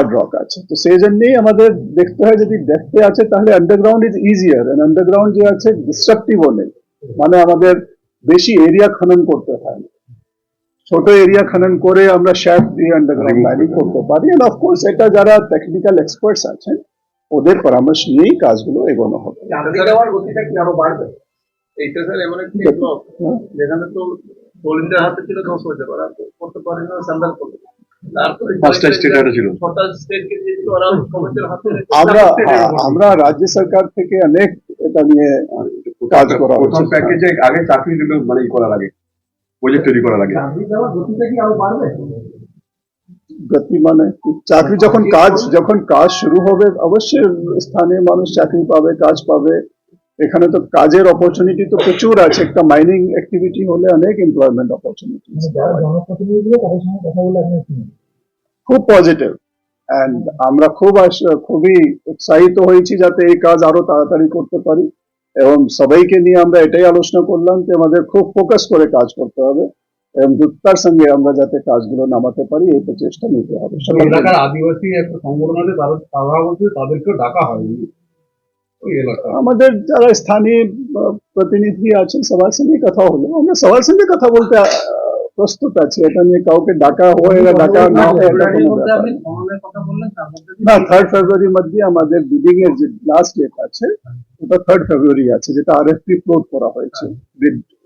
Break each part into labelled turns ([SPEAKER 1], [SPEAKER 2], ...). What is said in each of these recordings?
[SPEAKER 1] Hard rock আছে। তো সেই জন্যই আমাদের দেখতে হয় যদি দেখতে আছে তাহলে আন্ডারগ্রাউন্ড ইজ ইজিয়ার আন্ডারগ্রাউন্ড যে আছে ডিস্ট্রাকটিভও নেই মানে আমাদের বেশি এরিয়া খনন করতে হয় না। ছোট এরিয়া খনন করে আমরা শ্যাফট দিয়ে আন্ডারগ্রাউন্ড লাইনিং করতে পারি। এন্ড অফকোর্স এটা যারা টেকনিক্যাল এক্সপার্টস আছেন ওদের পরামর্শ নিয়েই কাজগুলো এগোনো হবে।
[SPEAKER 2] এইটা স্যার এমন একটি যেখানে তো হাতে পারে না।
[SPEAKER 1] আমরা রাজ্য সরকার থেকে অনেক এটা নিয়ে কাজ করা
[SPEAKER 3] প্রথম প্যাকেজে আগে চাকরি দিল মানে ই করার আগে প্রজেক্ট তৈরি করার আগে
[SPEAKER 2] জানতে যাওয়ার গতিটা কি আরও বাড়বে?
[SPEAKER 1] গতি মানে চাকরি যখন কাজ যখন কাজ শুরু হবে অবশ্যই স্থানীয় মানুষ চাকরি পাবে কাজ পাবে। এখানে তো কাজের অপরচুনিটি তো প্রচুর আছে একটা মাইনিং অ্যাক্টিভিটি হলে অনেক এমপ্লয়মেন্ট অপরচুনিটি
[SPEAKER 4] যারা জনপ্রতিনিধিগুলো তাদের সঙ্গে কথা বলে?
[SPEAKER 1] খুব পজিটিভ অ্যান্ড আমরা খুব খুবই উৎসাহিত হয়েছি যাতে এই কাজ আরও তাড়াতাড়ি করতে পারি। এবং সবাইকে নিয়ে আমরা এটাই আলোচনা করলাম যে আমাদের খুব ফোকাস করে কাজ করতে হবে। এবং দ্রুততার সঙ্গে আমরা যাতে কাজগুলো নামাতে পারি এই প্রচেষ্টা নিতে হবে।
[SPEAKER 5] এলাকার আদিবাসী একটা সংগঠন তাদেরকেও ডাকা হয়নি।
[SPEAKER 1] আমাদের যারা স্থানীয় প্রতিনিধি আছেন সবার সঙ্গে কথা হলো। আমরা সবার সঙ্গে কথা বলতে প্রস্তুত আছে এটা নিয়ে কাউকে ডাকা হয় বা ডাকা না হয় এটা কোনো না। থার্ড ফেব্রুয়ারির মধ্যে আমাদের বিডিং এর যে লাস্ট ডেট আছে ওটা থার্ড ফেব্রুয়ারি আছে যেটা আরএফপি ফ্লোট করা হয়েছে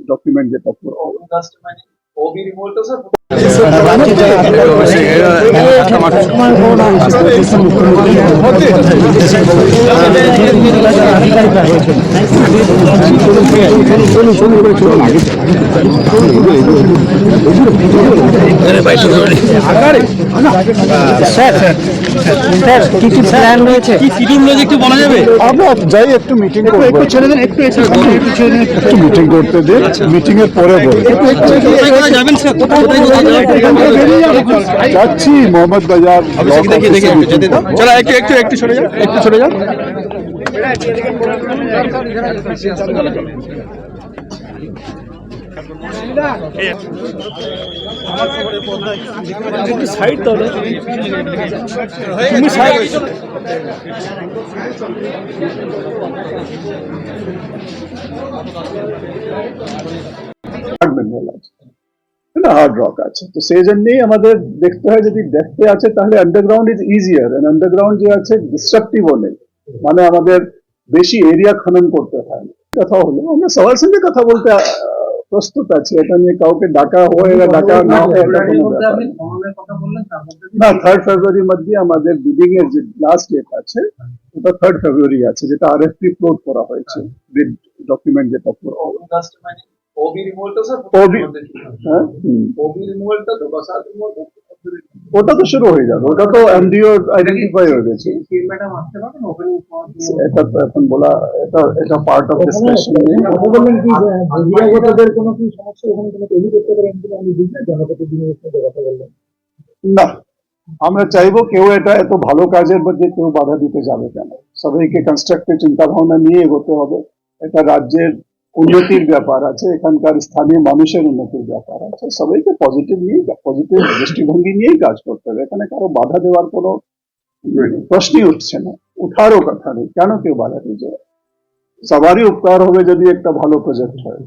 [SPEAKER 1] ডকুমেন্ট যেটা float হবে।
[SPEAKER 2] রিমোটটা স্যার
[SPEAKER 4] কি কি প্ল্যান রয়েছে?
[SPEAKER 1] আমরা যাই একটু মিটিং করব। একটু ছেড়ে দেন একটু একটু মিটিং করতে দিন মিটিং এর পরে বলব। যাচ্ছি মোহাম্মদ বাজার অফিসে meeting করব।
[SPEAKER 3] চলো একটু একটু একটু সরে যাও একটু সরে যাও
[SPEAKER 1] মিনারেল আছে এটা হার্ড রক আছে। তো সেই জন্যই আমাদের দেখতে হয় যদি দেখতে আছে, তাহলে আন্ডারগ্রাউন্ড ইজ ইজিয়ার আন্ডারগ্রাউন্ড যে আছে ডিস্ট্রাকটিভও নেই মানে আমাদের বেশি এরিয়া খনন করতে হয় কথা হলো, আমরা সবার সঙ্গে কথা বলতে প্রস্তুত আছি এটা নিয়ে কাউকে ডাকা হয় বা ডাকা না হয় এটা কোনো না। থার্ড ফেব্রুয়ারির মধ্যে আমাদের বিডিং এর যে লাস্ট ডেট আছে ওটা থার্ড ফেব্রুয়ারি আছে যেটা আর এফ ফ্লোট করা হয়েছে বিড ডকুমেন্ট যেটা
[SPEAKER 2] মানে ওবি রিমুভালটা স্যার
[SPEAKER 1] ওবি হ্যাঁ?
[SPEAKER 2] ওবি রিমুভালটা তো রিমোট
[SPEAKER 1] ওটা তো শুরু হয়ে যাবে ওটা তো এমডিও আইডেন্টিফাই হয়ে গেছে।
[SPEAKER 2] ম্যাডাম আসতে পারবেন ওপেনিং
[SPEAKER 1] এটা তো এখন বলা এটা এটা পার্ট অফ ডিসকাশন
[SPEAKER 4] বহিরাগতদের কোনো কি সমস্যা ওখানে কোনো তৈরি করতে পারেন কিনা আমি বুঝি না সাথে কথা বললেন।
[SPEAKER 1] না আমরা চাইব কেউ এটা এত ভালো কাজের মধ্যে কেউ বাধা দিতে যাবে কেন? সবাইকে কনস্ট্রাকটিভ চিন্তা ভাবনা নিয়ে এগোতে হবে। এটা রাজ্যের উন্নতির ব্যাপার আছে, এখানকার স্থানীয় মানুষের উন্নতির ব্যাপার আছে, সবাইকে পজিটিভ নিয়ে পজিটিভ দৃষ্টিভঙ্গি নিয়েই কাজ করতে হবে। এখানে কারও বাধা দেওয়ার কোনো প্রশ্নই উঠছে না। উঠারও কথা নেই। কেন কেউ বাধা দিয়ে যাবে সবারই উপকার হবে যদি একটা ভালো প্রজেক্ট হয়।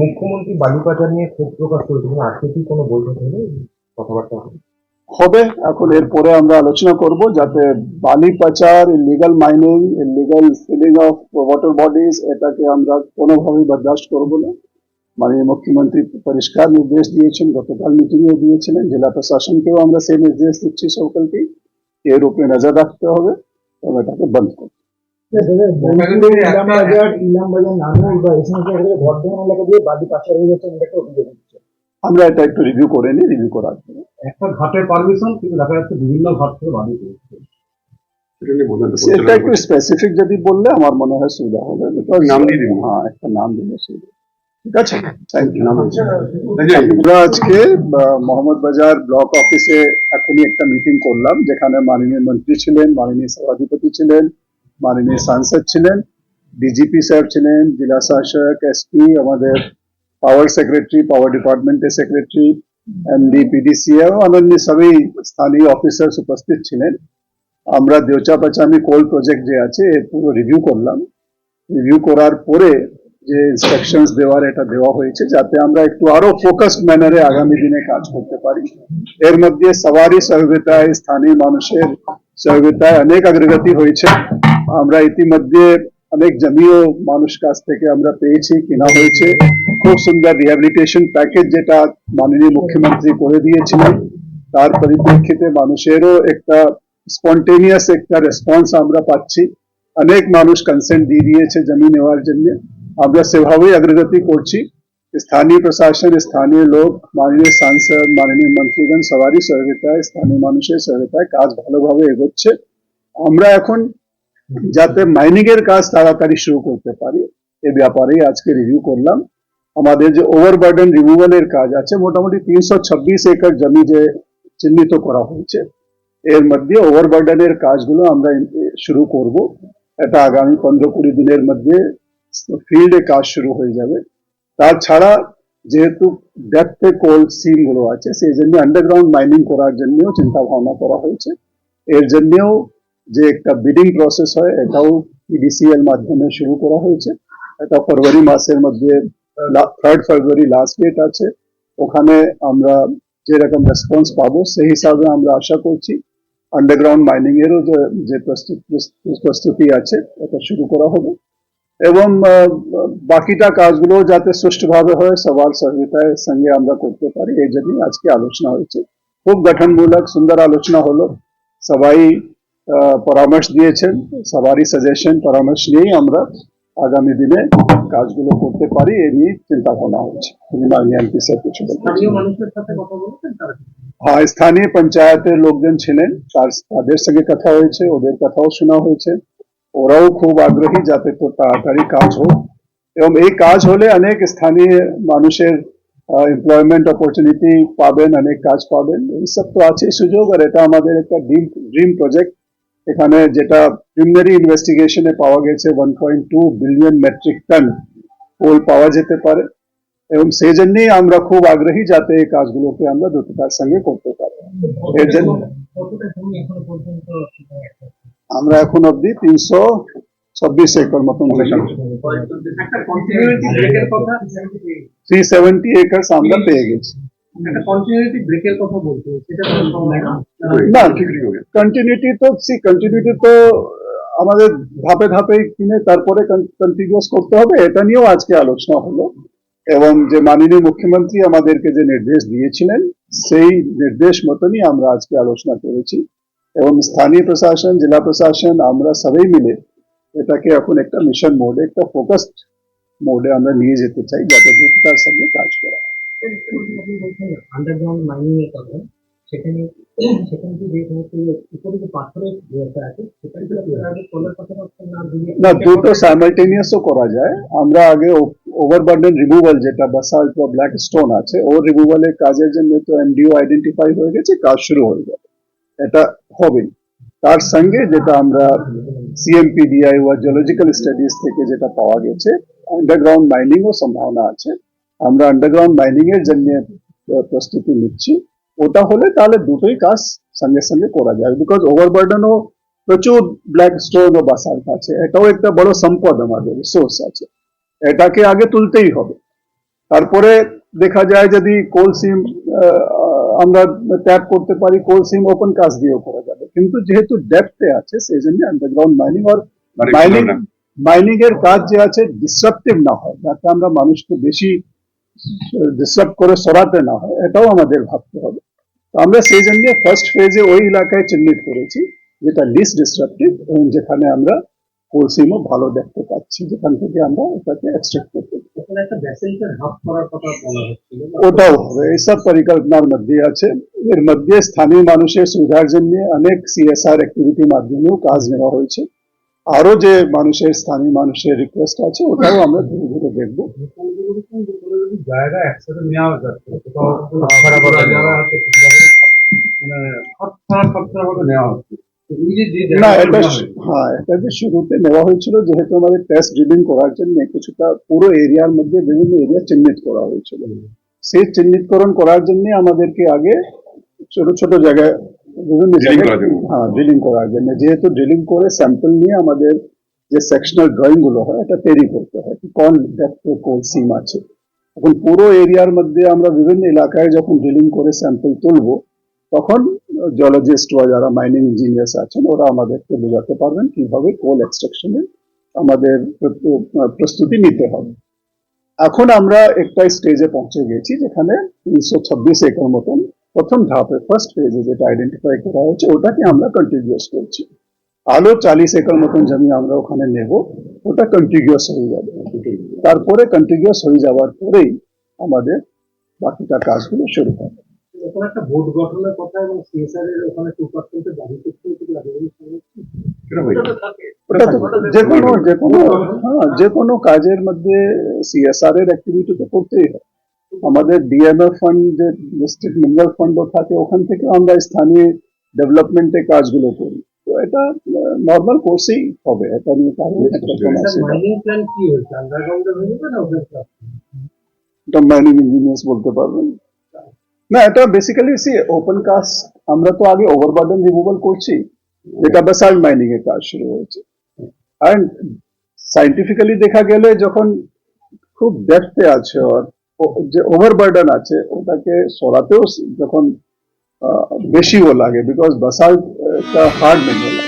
[SPEAKER 6] মুখ্যমন্ত্রী বালু পাচার নিয়ে ক্ষোভ প্রকাশ করেছিলেন আজকে কি কোনো বৈঠক হলো? কথাবার্তা
[SPEAKER 1] হবে। এখন এরপরে আমরা আলোচনা করব যাতে বালি পাচার illegal mining illegal filling of water bodies এটাকে আমরা কোনোভাবেই বরদাস্ত করব না। মাননীয় মুখ্যমন্ত্রী পরিষ্কার নির্দেশ দিয়েছেন গতকাল মিটিংয়ে দিয়েছিলেন জেলা প্রশাসনকেও আমরা সেই নির্দেশ দিচ্ছি সকলকে এর উপরে নজর রাখতে হবে এবং এটাকে বন্ধ করতে হবে।
[SPEAKER 4] ইলাম বাজার ইলাম বাজার নানুর বা এই সমস্ত বর্ধমান এলাকা দিয়ে বালি পাচার হয়ে যাচ্ছে অভিযোগ
[SPEAKER 1] আমরা এটা একটু রিভিউ করে নিই রিভিউ করার পরে
[SPEAKER 5] একটা ঘাটের পারমিশন কিন্তু দেখা যাচ্ছে বিভিন্ন ঘাট থেকে বাড়ি করছে
[SPEAKER 3] সেটা
[SPEAKER 1] একটু স্পেসিফিক যদি বললে আমার মনে হয় সুবিধা হবে
[SPEAKER 3] নাম দিয়ে দিন।
[SPEAKER 1] হ্যাঁ একটা নাম দিলে সুবিধা ঠিক আছে? থ্যাংক ইউ আমরা আজকে মোহাম্মদ বাজার ব্লক অফিসে এখনই একটা মিটিং করলাম যেখানে মাননীয় মন্ত্রী ছিলেন মাননীয় সভাধিপতি ছিলেন মাননীয় সাংসদ ছিলেন ডিজিপি স্যার ছিলেন জেলা শাসক এসপি আমাদের পাওয়ার সেক্রেটারি পাওয়ার ডিপার্টমেন্টের সেক্রেটারি এমডি পিডিসিএ অন্যান্য সবই স্থানীয় অফিসার্স উপস্থিত ছিলেন। আমরা দেওচা পাচামি কোল প্রজেক্ট যে আছে, এর পুরো রিভিউ করলাম। রিভিউ করার পরে যে ইনস্ট্রাকশনস দেওয়ার এটা দেওয়া হয়েছে, যাতে আমরা একটু আরও ফোকাসড ম্যানারে আগামী দিনে কাজ করতে পারি। এর মধ্যে সবারই সহযোগিতায়, স্থানীয় মানুষের সহযোগিতায় অনেক অগ্রগতি হয়েছে। আমরা ইতিমধ্যে অনেক জমিও মানুষ কাছ থেকে আমরা পেয়েছি, কিনা হয়েছে। খুব সুন্দর রিহ্যাবিলিটেশন প্যাকেজ যেটা মাননীয় মুখ্যমন্ত্রী করে দিয়েছিলেন, তার পরিপ্রেক্ষিতে মানুষেরও একটা স্পন্টেনিয়াস একটা রেসপন্স আমরা পাচ্ছি। অনেক মানুষ কনসেন্ট দিয়ে দিয়েছে জমি নেওয়ার জন্য। আমরা সেভাবেই অগ্রগতি করছি। স্থানীয় প্রশাসন, স্থানীয় লোক, মাননীয় সাংসদ, মাননীয় মন্ত্রীগণ সবারই সহযোগিতায় স্থানীয় মানুষের সহযোগিতায় কাজ ভালোভাবে এগোচ্ছে। আমরা এখন যাতে মাইনিং এর কাজ তাড়াতাড়ি শুরু করতে পারি, এ ব্যাপারে আজকে রিভিউ করলাম। আমাদের যে ওভারবার্ডেন রিমুভালের কাজ আছে, মোটামুটি তিনশো ছাব্বিশ একর জমি যে চিহ্নিত করা হয়েছে, এর মধ্যে ওভারবার্ডেনের কাজগুলো আমরা শুরু করব। এটা আগামী পনেরো কুড়ি দিনের মধ্যে ফিল্ডে কাজ শুরু হয়ে যাবে। তাছাড়া যেহেতু ডেপথে কোল সিমগুলো আছে, সেই জন্য আন্ডারগ্রাউন্ড মাইনিং করার জন্যও চিন্তা ভাবনা করা হয়েছে। এর জন্যও যে একটা বিডিং প্রসেস হয়, এটাও পিডিসিএল মাধ্যমে শুরু করা হয়েছে। এটা ফেব্রুয়ারি মাসের মধ্যে থার্ড ফেব্রুয়ারি লাস্ট ডেট আছে। ওখানে আমরা যেরকম রেসপন্স পাবো, সেই হিসাবে আমরা আশা করছি। আন্ডারগ্রাউন্ড মাইনিং এরও যে প্রস্তুতি আছে এটা শুরু করা হবে। এবং বাকিটা কাজগুলো যাতে সুষ্ঠুভাবে হয়, সবার সহযোগিতার সঙ্গে আমরা করতে পারি, এই জন্যই আজকে আলোচনা হয়েছে। খুব গঠনমূলক, সুন্দর আলোচনা হলো। সবাই পরামর্শ দিয়েছেন, সবারই সাজেশন পরামর্শ নিয়েই আমরা আগামী দিনে কাজগুলো করতে পারি এ নিয়ে চিন্তা ভাবনা হচ্ছে হ্যাঁ স্থানীয় পঞ্চায়েতের লোকজন ছিলেন তার তাদের সঙ্গে কথা হয়েছে ওদের কথাও শোনা হয়েছে। ওরাও খুব আগ্রহী যাতে খুব তাড়াতাড়ি কাজ হোক। এবং এই কাজ হলে অনেক স্থানীয় মানুষের এমপ্লয়মেন্ট অপরচুনিটি পাবেন অনেক কাজ পাবেন। এইসব তো আছে সুযোগ আর এটা আমাদের একটা ড্রিম ড্রিম প্রজেক্ট এখানে যেটা প্রিমিনারি ইনভেস্টিগেশনে পাওয়া গেছে one point two billion metric ton coal পাওয়া যেতে পারে। এবং সেই জন্যই আমরা খুব আগ্রহী যাতে এই কাজগুলোকে আমরা দ্রুততার সঙ্গে করতে পারি। এর জন্য
[SPEAKER 4] কতটা জমি এখনও পর্যন্ত
[SPEAKER 1] আমরা এখন অব্দি তিনশো ছাব্বিশ একর মতন
[SPEAKER 2] একটা কন্টিনিউটি ব্রেকের কথা?
[SPEAKER 1] থ্রি সেভেন্টি একর্স আমরা পেয়ে গেছি।
[SPEAKER 2] কন্টিনিউটি তো সম্ভব না
[SPEAKER 1] না
[SPEAKER 3] ঠিক ঠিক হবে
[SPEAKER 1] কন্টিনিউটি তো সি কন্টিনিউটি তো আমাদের ধাপে ধাপে কিনে তারপরে কন্টিনিউয়াস করতে হবে এটা নিয়েও আজকে আলোচনা হলো। এবং যে মাননীয় মুখ্যমন্ত্রী আমাদেরকে যে নির্দেশ দিয়েছিলেন সেই নির্দেশ মতনই আমরা আজকে আলোচনা করেছি। এবং স্থানীয় প্রশাসন জেলা প্রশাসন আমরা সবাই মিলে এটাকে এখন একটা মিশন মোডে একটা ফোকাসড মোডে আমরা নিয়ে যেতে চাই যাতে দ্রুততার সঙ্গে কাজ করা
[SPEAKER 4] আন্ডারগ্রাউন্ড মাইনিং এর কথা সেখানে সেখানে যে সমস্ত উপরে যে পাথরের ইয়েটা আছে, সেখানে আগে কথা না
[SPEAKER 1] দুটো সাইমালটেনিয়াসও করা যায়। আমরা আগে ওভারবার্ডেন রিমুভাল যেটা বাসাল্ট বা ব্ল্যাক স্টোন আছে, ওর রিমুভালের কাজের জন্য তো এমডিও আইডেন্টিফাই হয়ে গেছে, কাজ শুরু হয়ে যাবে এটা হবে তার সঙ্গে যেটা আমরা সিএমপিডিআই বা জিওলজিক্যাল স্টাডিজ থেকে যেটা পাওয়া গেছে আন্ডারগ্রাউন্ড মাইনিং ও সম্ভাবনা আছে। আমরা আন্ডারগ্রাউন্ড মাইনিং এর জন্য প্রস্তুতি নিচ্ছি। ওটা হলে তাহলে দুটোই কাজ সঙ্গে সঙ্গে করা যায়। বিকজ ওভারবার্ডেনও প্রচুর ব্ল্যাক স্টোন ও বাসাল্ট আছে। এটাও একটা বড় সম্পদ আমাদের রিসোর্স আছে। এটাকে আগে তুলতেই হবে। তারপরে দেখা যায় যদি কোল সিম আমরা ট্যাপ করতে পারি কোল সিম ওপেন কাজ দিয়েও করা যাবে। কিন্তু যেহেতু ডেপথে আছে সেই জন্য আন্ডারগ্রাউন্ড মাইনিং আর মাইনিং। মাইনিং এর কাজ যে আছে ডিসরাপটিভ না হয়। যাতে আমরা মানুষকে বেশি ডিস্টার্ব করে সরাতে না হয় এটাও আমাদের ভাবতে হবে। আমরা সেই জন্য ফার্স্ট ফেজে ওই এলাকায় চিহ্নিত করেছি যেটা লিস্ট ডিসরাপটিভ এবং যেখানে আমরা কোলসিমও ভালো দেখতে পাচ্ছি যেখান থেকে আমরা ওটাকে এক্সট্রাক্ট করতে ওটাও হবে এইসব পরিকল্পনার মধ্যে আছে। এর মধ্যে স্থানীয় মানুষের সুবিধার জন্য অনেক সিএসআর অ্যাক্টিভিটির মাধ্যমেও কাজ নেওয়া হয়েছে। আরও যে মানুষের স্থানীয় মানুষের রিকোয়েস্ট আছে, ওটাও আমরা ধীরে ধীরে দেখব। না, এটা হ্যাঁ এটা যে শুরুতে নেওয়া হয়েছিল, যেহেতু আমাদের টেস্ট ড্রিলিং করার জন্য কিছুটা পুরো এরিয়ার মধ্যে বিভিন্ন এরিয়া চিহ্নিত করা হয়েছিল। সেই চিহ্নিতকরণ করার জন্য আমাদেরকে আগে ছোট ছোট জায়গায় হ্যাঁ ড্রিলিং করার জন্য যেহেতু ড্রিলিং করে স্যাম্পল নিয়ে আমাদের যে সেকশনাল ড্রয়িংগুলো হয় এটা তৈরি করতে হয়। কোন ডেপথে কোন সিম আছে। এখন পুরো এরিয়ার মধ্যে আমরা বিভিন্ন এলাকায় যখন ড্রিলিং করে স্যাম্পল তুলবো তখন জিওলজিস্ট বা যারা মাইনিং ইঞ্জিনিয়ার্স আছেন ওরা আমাদেরকে বোঝাতে পারবেন কীভাবে কোল এক্সট্রাকশনে আমাদের প্রস্তুতি নিতে হবে। এখন আমরা একটা স্টেজে পৌঁছে গেছি যেখানে তিনশো ছাব্বিশ একর মতন প্রথম ধাপে ফার্স্ট ফেজে যেটা আইডেন্টিফাই করা হয়েছে ওটাকে আমরা কন্টিনিউয়াস করছি। আলো চালিশ একর মতন জমি আমরা ওখানে নেব ওটা কন্টিনিউয়াস হয়ে যাবে। তারপরে কন্টিনিউয়াস হয়ে যাওয়ার পরেই আমাদের বাকিটা কাজগুলো শুরু হবে।
[SPEAKER 4] ওখানে একটা বোর্ড গঠনের কথা এবং সিএসআর এর ওখানে টু পার্সেন্টের দাবি করতে হচ্ছে রাজনীতি
[SPEAKER 3] সেটা হয়ে
[SPEAKER 2] ওটা
[SPEAKER 3] যাবে।
[SPEAKER 2] তো থাকে
[SPEAKER 1] ওটা তো যে কোনো যে কোনো হ্যাঁ যে কোনো কাজের মধ্যে সিএসআর এর অ্যাক্টিভিটি তো করতেই হয় আমাদের ডিএমএফ ফান্ড যে ডিস্ট্রিক্ট মিনারেল ফান্ডও থাকে ওখান থেকে আমরা স্থানীয় ডেভেলপমেন্টের কাজগুলো করি। তো এটা নর্মাল কোর্সেই হবে এটা নিয়ে কারণ এটা মাইনিং ইঞ্জিনিয়ার্স বলতে পারবেন। না এটা বেসিক্যালি সি ওপেন কাস্ট আমরা তো আগে ওভারবার্ডেন রিমুভাল করছি যেটা বেসাল্ট মাইনিং এর কাজ শুরু হয়েছে। অ্যান্ড সাইন্টিফিক্যালি দেখা গেলে যখন খুব ডেপথে আছে আর যে ওভারবার্ডেন আছে ওটাকে সরাতেও স- যখন আহ, বেশিও লাগে বিকজ বাসাল্ট একটা হার্ড মেটেরিয়াল